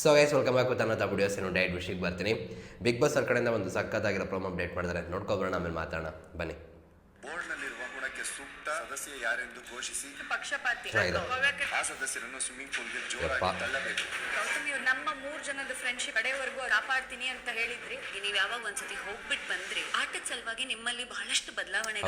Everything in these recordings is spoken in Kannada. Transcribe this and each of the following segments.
ಸೊ ಎಸ್ ವೆಲ್ಕಮ್ ಬ್ಯಾಕ್ ತನ್ನ ವಿಡಿಯೋಸ್ ಏನು ಡೈಟ್ ವಿಷಯಕ್ಕೆ ಬರ್ತೀನಿ. ಬಿಗ್ ಬಾಸ್ ಅವ್ರ ಕಡೆಯಿಂದ ಒಂದು ಸಖತ್ತಾಗಿರೋ ಪ್ರೋಮ್ ಅಪ್ಡೇಟ್ ಮಾಡಿದ್ದಾರೆ ನೋಡ್ಕೊಬರೋಣ ಆಮೇಲೆ ಮಾತಾಡೋಣ. ಬನ್ನಿ. ಬೋರ್ಡ್ನಲ್ಲಿರುವ ಗುಣಕ್ಕೆ ಸೂಕ್ತ ಸದಸ್ಯ ಯಾರೆಂದು ಘೋಷಿಸಿ? ಪಕ್ಷಪಾತಿ. ಆ ಸದಸ್ಯರನ್ನು ಸ್ವಿಮ್ಮಿಂಗ್ ಪೂಲ್ಗೆ. ಜೋರಾಗಿ ತಳ್ಳಬೇಕು. ಗೌತಮ್ ಮೂರ್ ಜನದ ಫ್ರೆಂಡ್ಶಿಪ್ ಕಡೆವರೆಗೂ ಕಾಪಾಡ್ತೀನಿ ಅಂತ ಹೇಳಿದ್ರಿ. ನೀವ್ ಯಾವಾಗ ಒಂದ್ಸತಿ ಹೋಗ್ಬಿಟ್ಟು ಬಂದ್ರಿ ಆಟದ ಸಲುವಾಗಿ ನಿಮ್ಮಲ್ಲಿ ಬಹಳಷ್ಟು ಬದಲಾವಣೆ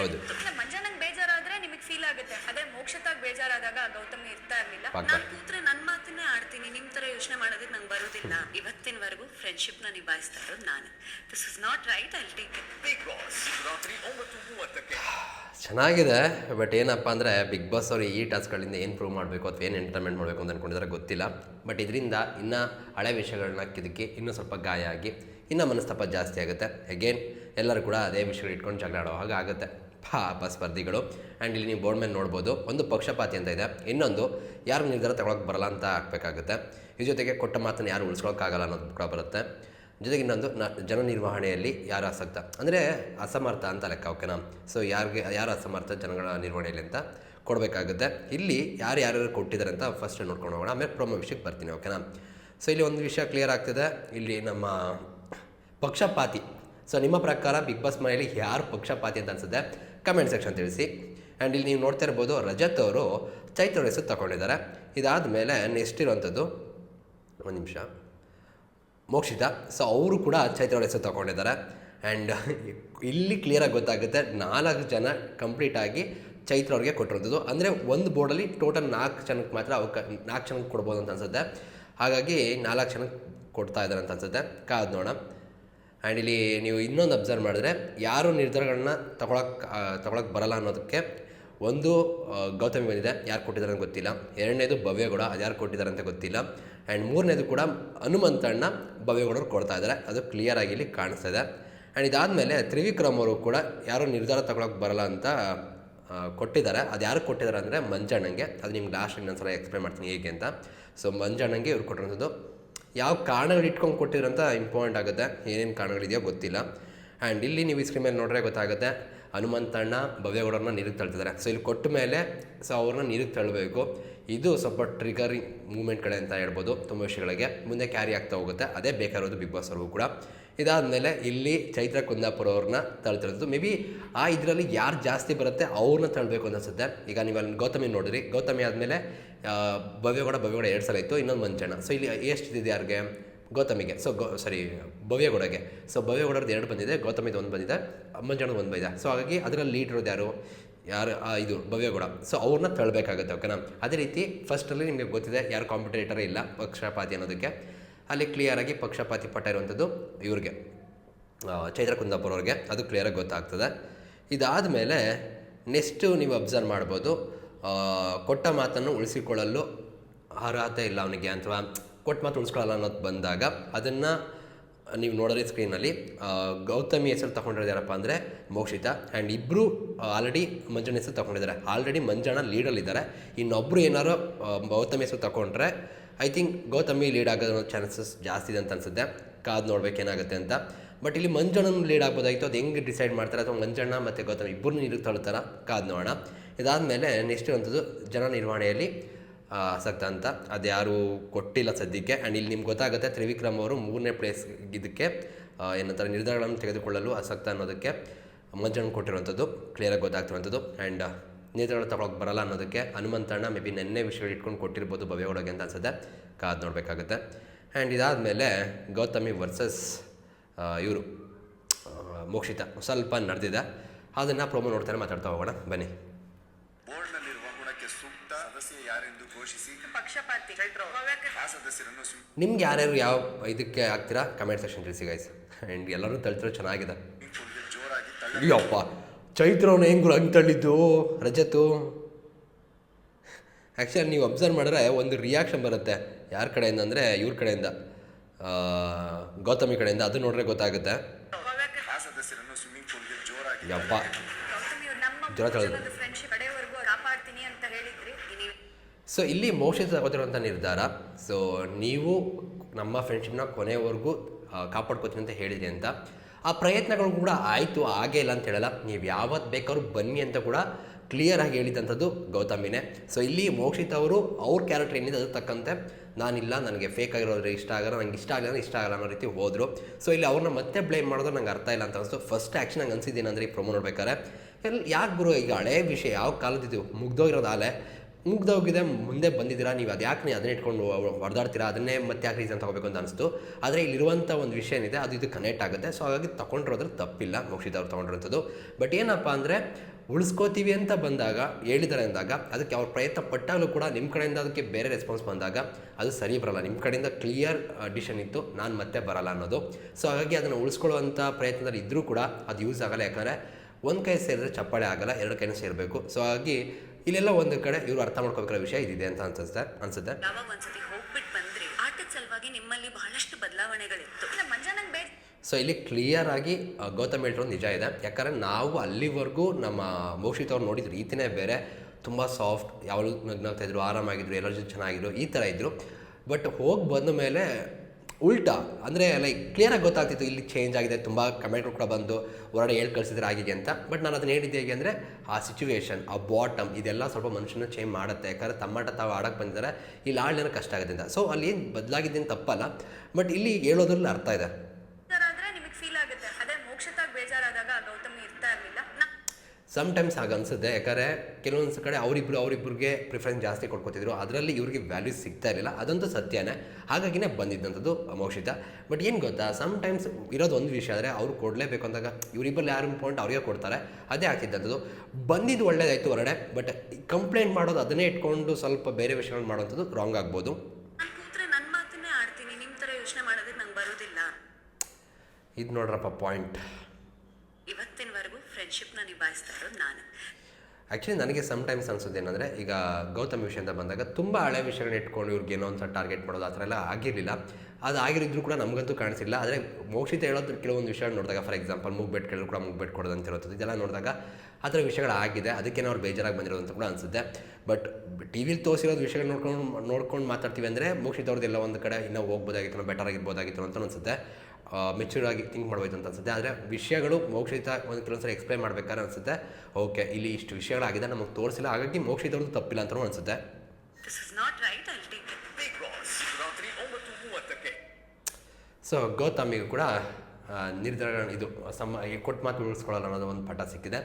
ಮಂಜನಂಗ್ ಬೇಜಾರಾದ್ರೆ ನಿಮಗ್ ಫೀಲ್ ಆಗುತ್ತೆ. ಅದೇ ಮೋಕ್ಷತಾಗ್ ಬೇಜಾರಾದಾಗ ಗೌತಮಿ ಇರ್ತಾ ಇರ್ಲಿಲ್ಲ. ನಾನ್ ಕೂತ್ರೆ ನನ್ ಮಾತನ್ನೇ ಆಡ್ತೀನಿ ನಿಮ್ ತರ ಯೋಚನೆ ಮಾಡೋದಕ್ಕೆ ನಂಗೆ ಬರೋದಿಲ್ಲ. ಇವತ್ತಿನವರೆಗೂ ಫ್ರೆಂಡ್ಶಿಪ್ನ ನಿಭಾಯಿಸ್ತಾ ಇರೋದು ನಾನು. This is not right I take big boss ರಾತ್ರಿ ಒಂಬತ್ತು ಮೂವತ್ತಕ್ಕೆ. ಚೆನ್ನಾಗಿದೆ ಬಟ್ ಏನಪ್ಪ ಅಂದರೆ ಬಿಗ್ ಬಾಸ್ ಅವರು ಈ ಟಾಸ್ಕ್ಗಳಿಂದ ಏನು ಪ್ರೂವ್ ಮಾಡಬೇಕು ಅಥವಾ ಏನು ಎಂಟರ್ಟೈನ್ಮೆಂಟ್ ಮಾಡಬೇಕು ಅಂತ ಅಂದ್ಕೊಂಡಿದ್ದಾರೆ ಗೊತ್ತಿಲ್ಲ. ಬಟ್ ಇದರಿಂದ ಇನ್ನೂ ಹಳೆ ವಿಷಯಗಳನ್ನ ಕಿದಕಿ ಇನ್ನೂ ಸ್ವಲ್ಪ ಗಾಯ ಆಗಿ, ಇನ್ನೂ ಮನಸ್ತಾಪ ಜಾಸ್ತಿ ಆಗುತ್ತೆ. ಅಗೇನ್ ಎಲ್ಲರೂ ಕೂಡ ಅದೇ ವಿಷಯಗಳು ಇಟ್ಕೊಂಡು ಜಗಳ ಆಡೋ ಹಾಗೆ ಆಗುತ್ತೆ. ಪಾಪ ಸ್ಪರ್ಧಿಗಳು. ಆ್ಯಂಡ್ ಇಲ್ಲಿ ನೀವು ಬೋರ್ಡ್ ಮೇಲೆ ನೋಡ್ಬೋದು, ಒಂದು ಪಕ್ಷಪಾತಿ ಅಂತ ಇದೆ. ಇನ್ನೊಂದು, ಯಾರು ನಿರ್ಧಾರ ತಗೊಳಕ್ಕೆ ಬರಲ್ಲ ಅಂತ ಹಾಕಬೇಕಾಗುತ್ತೆ ಈ ಜೊತೆಗೆ ಕೊಟ್ಟ ಮಾತನ್ನು ಯಾರು ಉಳಿಸ್ಕೊಳಕ್ಕಾಗಲ್ಲ ಅನ್ನೋದು ಕೂಡ ಬರುತ್ತೆ. ಜೊತೆಗೆ ಇನ್ನೊಂದು, ನ ಜನ ನಿರ್ವಹಣೆಯಲ್ಲಿ ಯಾರು ಆಸಕ್ತ? ಅಂದರೆ ಅಸಮರ್ಥ ಅಂತ ಲೆಕ್ಕ ಓಕೆನಾ ಸೊ ಯಾರಿಗೆ, ಯಾರು ಅಸಮರ್ಥ ಜನಗಳ ನಿರ್ವಹಣೆಯಲ್ಲಿ ಅಂತ ಕೊಡಬೇಕಾಗುತ್ತೆ. ಇಲ್ಲಿ ಯಾರು ಯಾರ್ಯಾರು ಕೊಟ್ಟಿದ್ದಾರೆ ಅಂತ ಫಸ್ಟ್ ನೋಡ್ಕೊಂಡು ಹೋಗೋಣ. ಆಮೇಲೆ ಪ್ರೊಮೋ ವಿಷಯಕ್ಕೆ ಬರ್ತೀನಿ ಓಕೆನಾ ಸೊ ಇಲ್ಲಿ ಒಂದು ವಿಷಯ ಕ್ಲಿಯರ್ ಆಗ್ತಿದೆ. ಇಲ್ಲಿ ನಮ್ಮ ಪಕ್ಷಪಾತಿ. ಸೊ ನಿಮ್ಮ ಪ್ರಕಾರ ಬಿಗ್ ಬಾಸ್ ಮನೆಯಲ್ಲಿ ಯಾರು ಪಕ್ಷಪಾತಿ ಅಂತ ಅನಿಸುತ್ತೆ? ಕಮೆಂಟ್ ಸೆಕ್ಷನ್ ತಿಳಿಸಿ. ಆ್ಯಂಡ್ ಇಲ್ಲಿ ನೀವು ನೋಡ್ತಾ ಇರ್ಬೋದು, ರಜತ್ ಅವರು ಚೈತ್ರ ಹೆಸರು ತಗೊಂಡಿದ್ದಾರೆ. ಇದಾದ ಮೇಲೆ ನೆಕ್ಸ್ಟ್ ಇರುವಂಥದ್ದು, ಒಂದು ನಿಮಿಷ. ಮೋಕ್ಷಿತ. ಸೊ ಅವರು ಕೂಡ ಚೈತ್ರ ಹೆಸರು ತಗೊಂಡಿದ್ದಾರೆ. ಆ್ಯಂಡ್ ಇಲ್ಲಿ ಕ್ಲಿಯರಾಗಿ ಗೊತ್ತಾಗುತ್ತೆ, ನಾಲ್ಕು ಜನ ಕಂಪ್ಲೀಟಾಗಿ ಚೈತ್ರ ಅವ್ರಿಗೆ ಕೊಟ್ಟಿರೋದು ಅಂದರೆ, ಒಂದು ಬೋರ್ಡಲ್ಲಿ ಟೋಟಲ್ ನಾಲ್ಕು ಜನಕ್ಕೆ ಮಾತ್ರ ಅವಕ ನಾಲ್ಕು ಜನಕ್ಕೆ ಕೊಡ್ಬೋದು ಅಂತ ಅನ್ಸುತ್ತೆ. ಹಾಗಾಗಿ ನಾಲ್ಕು ಜನಕ್ಕೆ ಕೊಡ್ತಾ ಇದ್ದಾರೆ ಅಂತ ಅನ್ಸುತ್ತೆ. ಕಾದು ನೋಡೋಣ. ಆ್ಯಂಡ್ ಇಲ್ಲಿ ನೀವು ಇನ್ನೊಂದು ಅಬ್ಸರ್ವ್ ಮಾಡಿದ್ರೆ ಯಾರು ನಿರ್ಧಾರಗಳನ್ನ ತಗೊಳಕ್ಕೆ ತಗೊಳಕ್ಕೆ ಬರಲ್ಲ ಅನ್ನೋದಕ್ಕೆ ಒಂದು ಗೌತಮಿ ಬಂದಿದೆ. ಯಾರು ಕೊಟ್ಟಿದ್ದಾರೆ ಅಂತ ಗೊತ್ತಿಲ್ಲ. ಎರಡನೇದು ಭವ್ಯಗೌಡ ಅದು ಯಾರು ಕೊಟ್ಟಿದ್ದಾರೆ ಅಂತ ಗೊತ್ತಿಲ್ಲ. ಆ್ಯಂಡ್ ಮೂರನೇದು ಕೂಡ ಹನುಮಂತಣ್ಣ ಭವ್ಯಗೌಡರು ಕೊಡ್ತಾ ಇದ್ದಾರೆ. ಅದು ಕ್ಲಿಯರ್ ಆಗಿ ಇಲ್ಲಿ ಕಾಣಿಸ್ತಾ ಇದೆ. ಆ್ಯಂಡ್ ಇದಾದಮೇಲೆ ತ್ರಿವಿಕ್ರಮ್ ಅವರು ಕೂಡ ಯಾರು ನಿರ್ಧಾರ ತಗೊಳಕ್ಕೆ ಬರಲ್ಲ ಅಂತ ಕೊಟ್ಟಿದ್ದಾರೆ. ಅದು ಯಾರು ಕೊಟ್ಟಿದ್ದಾರೆ ಅಂದರೆ ಮಂಜಣ್ಣಂಗೆ. ಅದು ನಿಮ್ಗೆ ಲಾಸ್ಟ್ ಇನ್ನೊಂದ್ಸಲ ಎಕ್ಸ್ಪ್ಲೇನ್ ಮಾಡ್ತೀನಿ ಹೇಗೆ ಅಂತ. ಸೊ ಮಂಜಣ್ಣಂಗೆ ಇವ್ರು ಕೊಟ್ಟಿರೋದು. ಯಾವ ಕಾರಣಗಳು ಇಟ್ಕೊಂಡು ಕೊಟ್ಟಿರೋಂಥ ಇಂಪಾರ್ಟೆಂಟ್ ಆಗುತ್ತೆ? ಏನೇನು ಕಾರಣಗಳಿದೆಯೋ ಗೊತ್ತಿಲ್ಲ. ಆ್ಯಂಡ್ ಇಲ್ಲಿ ನೀವು ಈ ಸ್ಕ್ರೀನ್ ಮೇಲೆ ನೋಡ್ರೆ ಗೊತ್ತಾಗುತ್ತೆ. ಹನುಮಂತಣ್ಣ ಭವ್ಯಗೌಡರನ್ನ ನೀರಿಗೆ ತಳ್ತಿದ್ದಾರೆ. ಸೊ ಇಲ್ಲಿ ಕೊಟ್ಟ ಮೇಲೆ ಸೊ ಅವ್ರನ್ನ ನೀರಿಗೆ ತಳ್ಳಬೇಕು ಇದು ಸ್ವಲ್ಪ ಟ್ರಿಗರಿಂಗ್ ಮೂಮೆಂಟ್ಗಳೇ ಅಂತ ಹೇಳ್ಬೋದು, ತುಂಬ ವಿಷಯಗಳಿಗೆ. ಮುಂದೆ ಕ್ಯಾರಿ ಆಗ್ತಾ ಹೋಗುತ್ತೆ. ಅದೇ ಬೇಕಾಗಿರೋದು ಬಿಗ್ ಬಾಸ್ ಅವ್ರಿಗೂ ಕೂಡ. ಇದಾದಮೇಲೆ ಇಲ್ಲಿ ಚೈತ್ರ ಕುಂದಾಪುರ ಅವ್ರನ್ನ ತಳ್ತಿರೋದು. ಮೇ ಬಿ ಆ ಇದರಲ್ಲಿ ಯಾರು ಜಾಸ್ತಿ ಬರುತ್ತೆ ಅವ್ರನ್ನ ತಳ್ಬೇಕು ಅಂತ ಅನ್ಸುತ್ತೆ. ಈಗ ನೀವು ಅಲ್ಲಿ ಗೌತಮಿ ನೋಡಿರಿ. ಗೌತಮಿ ಆದಮೇಲೆ ಭವ್ಯಗೌಡ ಭವ್ಯಗೌಡ ಎರಡು ಸಲ ಇತ್ತು, ಇನ್ನೊಂದು ಮಂಚಣ್ಣ ಸೊ ಇಲ್ಲಿ ಎಷ್ಟಿದೆ ಯಾರಿಗೆ? ಗೌತಮಿಗೆ. ಸೊ ಗೌ ಸಾರಿ ಭವ್ಯಗೌಡಗೆ ಸೊ ಭವ್ಯಗೌಡರದ್ದು ಎರಡು ಬಂದಿದೆ, ಗೌತಮಿದು ಒಂದು ಬಂದಿದೆ ಮಂಜಣ್ಣದು ಒಂದು ಬಂದಿದೆ. ಸೊ ಹಾಗಾಗಿ ಅದರಲ್ಲಿ ಇರೋದು ಯಾರು? ಯಾರು ಇದು ಭವ್ಯಗೌಡ ಸೊ ಅವ್ರನ್ನ ತಳ್ಬೇಕಾಗುತ್ತೆ ಓಕೆನಾ ಅದೇ ರೀತಿ ಫಸ್ಟಲ್ಲಿ ನಿಮಗೆ ಗೊತ್ತಿದೆ ಯಾರು ಕಾಂಪಿಟೇಟರೇ ಇಲ್ಲ ಪಕ್ಷಪಾತಿ ಅನ್ನೋದಕ್ಕೆ. ಅಲ್ಲಿ ಕ್ಲಿಯರಾಗಿ ಪಕ್ಷಪಾತಿ ಪಟ್ಟ ಇರುವಂಥದ್ದು ಇವ್ರಿಗೆ. ಚೈತ್ರ ಕುಂದಾಪುರ ಅವ್ರಿಗೆ ಅದು ಕ್ಲಿಯರಾಗಿ ಗೊತ್ತಾಗ್ತದೆ. ಇದಾದ ಮೇಲೆ ನೆಕ್ಸ್ಟು ನೀವು ಅಬ್ಸರ್ವ್ ಮಾಡ್ಬೋದು ಕೊಟ್ಟ ಮಾತನ್ನು ಉಳಿಸಿಕೊಳ್ಳಲು ಅರ್ಹತೆ ಇಲ್ಲ ಅವನಿಗೆ ಅಥವಾ ಕೊಟ್ಟ ಮಾತು ಉಳಿಸ್ಕೊಳ್ಳಲ್ಲ ಅನ್ನೋದು ಬಂದಾಗ ಅದನ್ನು ನೀವು ನೋಡೋರಿ ಸ್ಕ್ರೀನಲ್ಲಿ ಗೌತಮಿ ಹೆಸರು ತಗೊಂಡಿರೋದು ಯಾರಪ್ಪ ಅಂದರೆ ಮೋಕ್ಷಿತ. ಆ್ಯಂಡ್ ಇಬ್ಬರು ಆಲ್ರೆಡಿ ಮಂಜಣ್ಣ ಹೆಸರು ತಗೊಂಡಿದ್ದಾರೆ. ಆಲ್ರೆಡಿ ಮಂಜಣ್ಣ ಲೀಡಲ್ಲಿದ್ದಾರೆ ಇನ್ನೊಬ್ಬರು ಏನಾರು ಗೌತಮಿ ಹೆಸರು ತಗೊಂಡ್ರೆ ಐ ಥಿಂಕ್ ಗೌತಮಿ ಲೀಡ್ ಆಗೋ ಚಾನ್ಸಸ್ ಜಾಸ್ತಿ ಇದೆ ಅಂತ ಅನ್ಸುತ್ತೆ. ಕಾದು ನೋಡ್ಬೇಕು ಏನಾಗುತ್ತೆ ಅಂತ. ಬಟ್ ಇಲ್ಲಿ ಮಂಜಣ್ಣನ ಲೀಡ್ ಆಗ್ಬೋದಾಗಿತ್ತು ಅದು ಹೆಂಗೆ ಡಿಸೈಡ್ ಮಾಡ್ತಾರೆ? ಅಥವಾ ಮಂಜಣ್ಣ ಮತ್ತು ಗೌತಮ್ ಇಬ್ಬರು ನೀರಿಗೆ ತಳ್ತಾರ ಕಾದು ನೋಡೋಣ. ಇದಾದಮೇಲೆ ನೆಕ್ಸ್ಟ್ ಇರುವಂಥದ್ದು ಜನ ನಿರ್ವಹಣೆಯಲ್ಲಿ ಆಸಕ್ತ ಅಂತ. ಅದು ಯಾರೂ ಕೊಟ್ಟಿಲ್ಲ ಸದ್ಯಕ್ಕೆ. ಆ್ಯಂಡ್ ಇಲ್ಲಿ ನಿಮ್ಗೆ ಗೊತ್ತಾಗುತ್ತೆ ತ್ರಿವಿಕ್ರಮ್ ಅವರು ಮೂರನೇ ಪ್ಲೇಸ್ ಇದಕ್ಕೆ ಏನಂತಾರೆ, ನಿರ್ಧಾರಗಳನ್ನು ತೆಗೆದುಕೊಳ್ಳಲು ಆಸಕ್ತ ಅನ್ನೋದಕ್ಕೆ ಮಂಜಣ್ಣ ಕೊಟ್ಟಿರುವಂಥದ್ದು. ಕ್ಲಿಯರಾಗಿ ಗೊತ್ತಾಗ್ತಿರುವಂಥದ್ದು. ಆ್ಯಂಡ್ ನಿರ್ಧಾರಗಳು ತಗೊಳಕ್ಕೆ ಬರಲ್ಲ ಅನ್ನೋದಕ್ಕೆ ಹನುಮಂತಣ್ಣ ಮೇ ಬಿ ನೆನ್ನೆ ವಿಷಯಗಳು ಇಟ್ಕೊಂಡು ಕೊಟ್ಟಿರ್ಬೋದು ಒಳಗೆ ಅಂತ ಅನ್ಸುತ್ತೆ. ಕಾದು ನೋಡಬೇಕಾಗುತ್ತೆ. ಆ್ಯಂಡ್ ಇದಾದಮೇಲೆ ಗೌತಮಿ ವರ್ಸಸ್ ಇವರು ಮೋಕ್ಷಿತ ಸ್ವಲ್ಪ ನಡೆದಿದೆ. ಅದನ್ನು ಪ್ರೊಮೋ ನೋಡ್ತಾರೆ ಮಾತಾಡ್ತಾ ಹೋಗೋಣ. ಬನ್ನಿ. ಬೋರ್ಡ್ನಲ್ಲಿರುವ ಗುಣಕ್ಕೆ ಸೂಕ್ತ ಸದಸ್ಯ ಯಾರೆಂದು ಘೋಷಿಸಿ ಪಕ್ಷಪಾತಿ. ಭವ್ಯಕ್ಕೆ ಆ ಸದಸ್ಯರನ್ನು ಸ್ವಿಮ್ಮಿಂಗ್ ನಿಮ್ಗೆ ಯಾರ್ಯಾರು ಯಾವ ಇದಕ್ಕೆ ಆಗ್ತೀರಾ ಕಮೆಂಟ್ ಸೆಕ್ಷನ್ ತಿಳಿಸಿ ಗೈಸ್ ಆ್ಯಂಡ್ ಎಲ್ಲರೂ ತಳ್ತಿರೋ ಚೆನ್ನಾಗಿದೆ. ಅಯ್ಯೋ ಅಪ್ಪ ಅಯ್ಯಪ್ಪ ಚೈತ್ರವನ್ನ ಹೆಂಗ್ ಹಂಗೆ ತಳ್ಳಿದ್ದು? ರಜತು. ಆ್ಯಕ್ಚುಲಿ ನೀವು ಅಬ್ಸರ್ವ್ ಮಾಡಿದ್ರೆ ಒಂದು ರಿಯಾಕ್ಷನ್ ಬರುತ್ತೆ. ಯಾರ ಕಡೆಯಿಂದ ಅಂದರೆ ಇವ್ರ ಕಡೆಯಿಂದ. ಆ, ಗೌತಮಿ ಕಡೆಯಿಂದ. ಅದು ನೋಡ್ರೆ ಗೊತ್ತಾಗುತ್ತೆ. ಆ ಸದಸ್ಯರನ್ನು ಸ್ವಿಮ್ಮಿಂಗ್ ಪೂಲ್ಗೆ ಜೋರಾಗಿ ಯಪ್ಪ. ಜ್ವರ ತಳೆದು. ಸೊ ಇಲ್ಲಿ ಮೋಕ್ಷ ತಗೋತಿರುವಂಥ ನಿರ್ಧಾರ. ಸೊ ನೀವು ನಮ್ಮ ಫ್ರೆಂಡ್ಶಿಪ್ನ ಕೊನೆವರೆಗೂ ಕಾಪಾಡ್ಕೋತೀನಿ ಅಂತ ಹೇಳಿದೆ ಅಂತ. ಆ ಪ್ರಯತ್ನಗಳು ಕೂಡ ಆಯಿತು, ಆಗೇ ಇಲ್ಲ ಅಂತ ಹೇಳಲ್ಲ ನೀವು ಯಾವತ್ತು ಬೇಕಾದ್ರೂ ಬನ್ನಿ ಅಂತ ಕೂಡ ಕ್ಲಿಯರ್ ಆಗಿ ಹೇಳಿದಂಥದ್ದು ಗೌತಮಿನೇ. ಸೊ ಇಲ್ಲಿ ಮೋಕ್ಷಿತ್ ಅವರು ಅವ್ರ ಕ್ಯಾರೆಕ್ಟರ್ ಏನಿದೆ ಅದ್ರ ತಕ್ಕಂತೆ. ನಾನಿಲ್ಲ, ನನಗೆ ಫೇಕ್ ಆಗಿರೋದ್ರೆ ಇಷ್ಟ ಆಗಲ್ಲ, ನಂಗೆ ಇಷ್ಟ ಆಗಲ್ಲ ಇಷ್ಟ ಆಗಲ್ಲ ಅನ್ನೋ ರೀತಿ ಹೋದರು. ಸೊ ಇಲ್ಲಿ ಅವ್ರನ್ನ ಮತ್ತೆ ಬ್ಲೇಮ್ ಮಾಡೋದು ನಂಗೆ ಅರ್ಥ ಇಲ್ಲ ಅಂತ ಅನಿಸ್ತು. ಫಸ್ಟ್ ಆ್ಯಕ್ಷನ್ ನಂಗೆ ಅನಿಸಿದ್ದೀನಿ ಅಂದರೆ ಈ ಪ್ರೊಮೋ ನೋಡ್ಬೇಕಾದ್ರೆ ಯಾಕೆ ಗುರು ಈಗ ಹಳೆ ವಿಷಯ ಯಾವ ಕಾಲದಿದ್ದು ಮುಗ್ದೋಗಿರೋದು ಆಲೆ? ಮುಗ್ದೋಗಿದೆ, ಮುಂದೆ ಬಂದಿದ್ದೀರಾ, ನೀವು ಅದು ಯಾಕೆ ಅದನ್ನ ಇಟ್ಕೊಂಡು ಹೊಡೆದಾಡ್ತೀರಾ ಅದನ್ನೇ ಮತ್ತೆ ಯಾಕೆ ರೀಸನ್ ತೊಗೋಬೇಕು ಅಂತ ಅನಿಸ್ತು. ಆದರೆ ಇಲ್ಲಿರುವಂಥ ಒಂದು ವಿಷಯ ಏನಿದೆ, ಅದು ಇದು ಕನೆಕ್ಟ್ ಆಗುತ್ತೆ. ಸೊ ಹಾಗಾಗಿ ತಗೊಂಡಿರೋದ್ರೆ ತಪ್ಪಿಲ್ಲ, ಮೋಕ್ಷಿತ ಅವ್ರು ತೊಗೊಂಡಿರೋಂಥದ್ದು ಬಟ್ ಏನಪ್ಪ ಅಂದರೆ, ಉಳಿಸ್ಕೋತೀವಿ ಅಂತ ಬಂದಾಗ ಹೇಳಿದ್ದಾರೆ ಅಂದಾಗ, ಅದಕ್ಕೆ ಅವ್ರು ಪ್ರಯತ್ನ ಪಟ್ಟಾಗಲೂ ಕೂಡ ನಿಮ್ಮ ಕಡೆಯಿಂದ ಅದಕ್ಕೆ ಬೇರೆ ರೆಸ್ಪಾನ್ಸ್ ಬಂದಾಗ, ಅದು ಸರಿ ಬರಲ್ಲ. ನಿಮ್ಮ ಕಡೆಯಿಂದ ಕ್ಲಿಯರ್ ಡಿಶನ್ ಇತ್ತು, ನಾನು ಮತ್ತೆ ಬರಲ್ಲ ಅನ್ನೋದು. ಸೊ ಹಾಗಾಗಿ ಅದನ್ನು ಉಳಿಸ್ಕೊಳ್ಳುವಂಥ ಪ್ರಯತ್ನದಲ್ಲಿ ಇದ್ದರೂ ಕೂಡ ಅದು ಯೂಸ್ ಆಗಲ್ಲ. ಯಾಕಂದರೆ, ಒಂದು ಕೈ ಸೇರಿದ್ರೆ ಚಪ್ಪಾಳೆ ಆಗಲ್ಲ, ಎರಡು ಕೈನೂ ಸೇರಬೇಕು. ಸೊ ಹಾಗಾಗಿ ಇಲ್ಲೆಲ್ಲ ಒಂದು ಕಡೆ ಇವರು ಅರ್ಥ ಮಾಡ್ಕೋಬೇಕಾದ ವಿಷಯ ಇದಿದೆ ಅಂತ ಅನ್ಸುತ್ತೆ ಅನ್ಸುತ್ತೆ. ಯಾವಾಗ ಒಂದ್ಸತಿ ಹೋಗ್ಬಿಟ್ಟು ಬಂದ್ರಿ ಆಟದ ಸಲುವಾಗಿ ನಿಮ್ಮಲ್ಲಿ ಬಹಳಷ್ಟು ಬದಲಾವಣೆಗಳಿತ್ತು. ಮಂಜಾನಂಗೆ ಸೊ ಇಲ್ಲಿ ಕ್ಲಿಯರ್ ಆಗಿ ಗೌತಮ್ ಹೇಳ್ತಿರೋ ನಿಜ ಇದೆ. ಯಾಕಂದರೆ ನಾವು ಅಲ್ಲಿವರೆಗೂ ನಮ್ಮ ಮೋಕ್ಷಿತ್ ಅವ್ರು ನೋಡಿದ ರೀತಿನೇ ಬೇರೆ ತುಂಬ ಸಾಫ್ಟ್ ಯಾವಾಗಲೂ ನಗ್ನಾಗ್ತಾ ಇದ್ರು ಆರಾಮಾಗಿದ್ರು ಎಲ್ಲರ ಜೊತೆ ಚೆನ್ನಾಗಿದ್ರು ಈ ಥರ ಇದ್ದರು ಬಟ್ ಹೋಗಿ ಬಂದ ಮೇಲೆ ಉಲ್ಟಾ, ಅಂದರೆ ಲೈಕ್ ಕ್ಲಿಯರಾಗಿ ಗೊತ್ತಾಗ್ತಿತ್ತು ಇಲ್ಲಿ ಚೇಂಜ್ ಆಗಿದೆ, ತುಂಬ ಕಮೆಂಟ್ಗಳು ಕೂಡ ಬಂದು ಹೊರಗಡೆ ಹೇಳಿ ಕಳಿಸಿದ್ರೆ ಆಗಿದೆ ಅಂತ. ಬಟ್ ನಾನು ಅದನ್ನ ಹೇಳಿದ್ದೆ ಹೇಗೆ ಅಂದರೆ, ಆ ಸಿಚುವೇಶನ್ ಆ ಬಾಟಮ್ ಇದೆಲ್ಲ ಸ್ವಲ್ಪ ಮನುಷ್ಯನ ಚೇಂಜ್ ಮಾಡುತ್ತೆ. ಯಾಕಂದರೆ ತಮ್ಮಾಟ ತಾವು ಆಡೋಕ್ಕೆ ಬಂದಿದ್ದಾರೆ, ಇಲ್ಲಿ ಆಡಲೇನೋ ಕಷ್ಟ ಅಂತ ಸೊ ಅಲ್ಲಿ ಏನು ಬದಲಾಗಿದ್ದೇನು ತಪ್ಪಲ್ಲ. ಬಟ್ ಇಲ್ಲಿ ಹೇಳೋದ್ರಲ್ಲಿ ಅರ್ಥ ಇದೆ ಬೇಜಾರಾದ್ರೆ ನಿಮಗೆ ಫೀಲ್ ಆಗುತ್ತೆ ಅದೇ ಮೋಕ್ಷತಾಗ್ ಬೇಜಾರಾದಾಗ ಗೌತಮಿ ಇರ್ತಾ ಇರಲಿಲ್ಲ ಸಮ್ಟೈಮ್ಸ್ ಹಾಗೆ ಅನ್ಸುತ್ತೆ. ಯಾಕಂದರೆ ಕೆಲವೊಂದು ಕಡೆ ಅವರಿಬ್ಬರು ಅವರಿಬ್ಬರಿಗೆ ಪ್ರಿಫರೆನ್ಸ್ ಜಾಸ್ತಿ ಕೊಟ್ಕೋತಿದ್ರು ಅದರಲ್ಲಿ ಇವ್ರಿಗೆ ವ್ಯಾಲ್ಯೂ ಸಿಗ್ತಾ ಇರಲಿಲ್ಲ. ಅದಂತೂ ಸತ್ಯನೇ. ಹಾಗಾಗಿನೇ ಬಂದಿದ್ದಂಥದ್ದು ಮೋಕ್ಷಿತ ಬಟ್ ಏನು ಗೊತ್ತಾ? ಸಮ್ಟೈಮ್ಸ್ ಇರೋದು ಒಂದು ವಿಷಯ ಆದರೆ ಅವ್ರು ಕೊಡಲೇಬೇಕು ಅಂದಾಗ ಇವರಿಬ್ಬರಲ್ಲಿ ಯಾರು ಇಂಪಾರ್ಟೆಂಟ್ ಅವ್ರಿಗೆ ಕೊಡ್ತಾರೆ. ಅದೇ ಆಗ್ತಿದ್ದಂಥದ್ದು ಬಂದಿದ್ದು ಒಳ್ಳೇದಾಯಿತು ಹೊರಗಡೆ. ಬಟ್ ಕಂಪ್ಲೇಂಟ್ ಮಾಡೋದು ಅದನ್ನೇ ಇಟ್ಕೊಂಡು ಸ್ವಲ್ಪ ಬೇರೆ ವಿಷಯಗಳನ್ನ ಮಾಡೋಂಥದ್ದು ರಾಂಗ್ ಆಗ್ಬೋದು. ಇದು ನೋಡ್ರಪ್ಪ ಪಾಯಿಂಟ್ ಇವತ್ತಿನವರೆಗೂ ಫ್ರೆಂಡ್ಶಿಪ್ನ ನಿಭಾಯಿಸ್ತಾ ಇರೋದು ನಾನು. ಆ್ಯಕ್ಚುಲಿ ನನಗೆ ಸಮ್ಟೈಮ್ಸ್ ಅನ್ಸೋದು ಏನಂದರೆ, ಈಗ ಗೌತಮ್ ವಿಷಯದಿಂದ ಬಂದಾಗ ತುಂಬ ಹಳೆ ವಿಷಯಗಳನ್ನ ಇಟ್ಕೊಂಡು ಇವ್ರಿಗೆ ಏನೋ ಒಂದು ಟಾರ್ಗೆಟ್ ಮಾಡೋದು ಆ ಥರ ಎಲ್ಲ ಆಗಿರಲಿಲ್ಲ. ಅದು ಆಗಿರಿದ್ರು ಕೂಡ ನಮಗಂತೂ ಕಾಣಿಸಿಲ್ಲ. ಆದರೆ ಮೋಕ್ಷಿತ ಹೇಳೋದು ಕೆಲವೊಂದು ವಿಷಯ ನೋಡಿದಾಗ ಫಾರ್ ಎಕ್ಸಾಂಪಲ್ ಮುಗ್ಬೆಟ್ ಕೇಳಿದ್ರು ಕೂಡ ಮುಗ್ಬೆಟ್ ಕೊಡೋದು ಅಂತ ಇರೋದು ಇದೆಲ್ಲ ನೋಡಿದಾಗ ಆ ಥರ ವಿಷಯಗಳಾಗಿದೆ ಅದಕ್ಕೆ ಅವ್ರು ಬೇಜಾರಾಗಿ ಬಂದಿರೋದು ಅಂತ ಕೂಡ ಅನಿಸುತ್ತೆ. ಬಟ್ ಟಿ ವಿಲಿ ತೋರಿಸಿರೋದು ನೋಡ್ಕೊಂಡು ನೋಡ್ಕೊಂಡು ಮಾತಾಡ್ತೀವಿ ಅಂದರೆ ಮೋಕ್ಷಿತ ಅವ್ರದ್ದೆಲ್ಲ ಒಂದು ಕಡೆ ಇನ್ನೂ ಹೋಗ್ಬೋದಾಗಿತ್ತು ಬೆಟರ್ ಆಗಿರ್ಬೋದಾಗಿತ್ತು ಅಂತ ಅನಿಸುತ್ತೆ. ಮೆಚ್ಯೂರ್ ಆಗಿ ಥಿಂಕ್ ಮಾಡ್ಬೋದು ಅಂತ ಅನ್ಸುತ್ತೆ. ಆದರೆ ವಿಷಯಗಳು ಮೋಕ್ಷಿತ ಒಂದು ಕೆಲವೊಂದ್ಸರಿ ಎಕ್ಸ್ಪ್ಲೈನ್ ಮಾಡ್ಬೇಕಾದ್ರೆ ಅನಿಸುತ್ತೆ. ಓಕೆ ಇಲ್ಲಿ ಇಷ್ಟು ವಿಷಯಗಳಾಗಿದೆ ನಮಗೆ ತೋರಿಸಿಲ್ಲ. ಹಾಗಾಗಿ ಮೋಕ್ಷಿತ ಅವ್ರದ್ದು ತಪ್ಪಿಲ್ಲ ಅಂತಲೂ ಅನಿಸುತ್ತೆ. ಸೊ ಗೌತಮಿಗೂ ಕೂಡ ನಿರ್ಧಾರ ಇದು ಸಮ ಕೊಟ್ಟು ಮಾತು ಉಳಿಸ್ಕೊಳ್ಳಲ್ಲ ಅನ್ನೋದು ಒಂದು ಪಟ ಸಿಕ್ಕಿದೆ.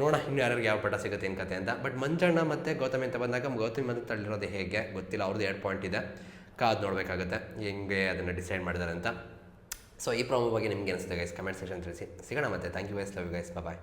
ನೋಡೋಣ ಇನ್ನು ಯಾರ್ಯಾರಿಗೆ ಯಾವ ಪಟ ಸಿಗುತ್ತೆ ಏನು ಕತೆ ಅಂತ. ಬಟ್ ಮಂಜಣ್ಣ ಮತ್ತು ಗೌತಮಿ ಅಂತ ಬಂದಾಗ ಗೌತಮಿ ಮತ್ತು ತಳ್ಳಿರೋದು ಹೇಗೆ ಗೊತ್ತಿಲ್ಲ ಅವ್ರದ್ದು ಎರಡು ಪಾಯಿಂಟ್ ಇದೆ. ಕಾದು ನೋಡಬೇಕಾಗುತ್ತೆ ಹೆಂಗೆ ಅದನ್ನು ಡಿಸೈಡ್ ಮಾಡಿದ್ದಾರೆ ಅಂತ. ಸೊ ಈ ಪ್ರಾಬ್ಲಮ್ ಬಗ್ಗೆ ನಿಮ್ಗೆ ಅನಿಸುತ್ತೆ ಗೈಸ್ ಕಮೆಂಟ್ ಸೆಕ್ಷನ್ ತಿಳಿಸಿ ಸಿಗೋಣ ಮತ್ತೆ. Thank you guys love you guys bye